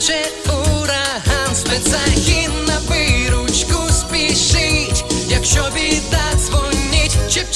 неначе ураган, спецахін на виручку спішить, якщо біда дзвонить, чіп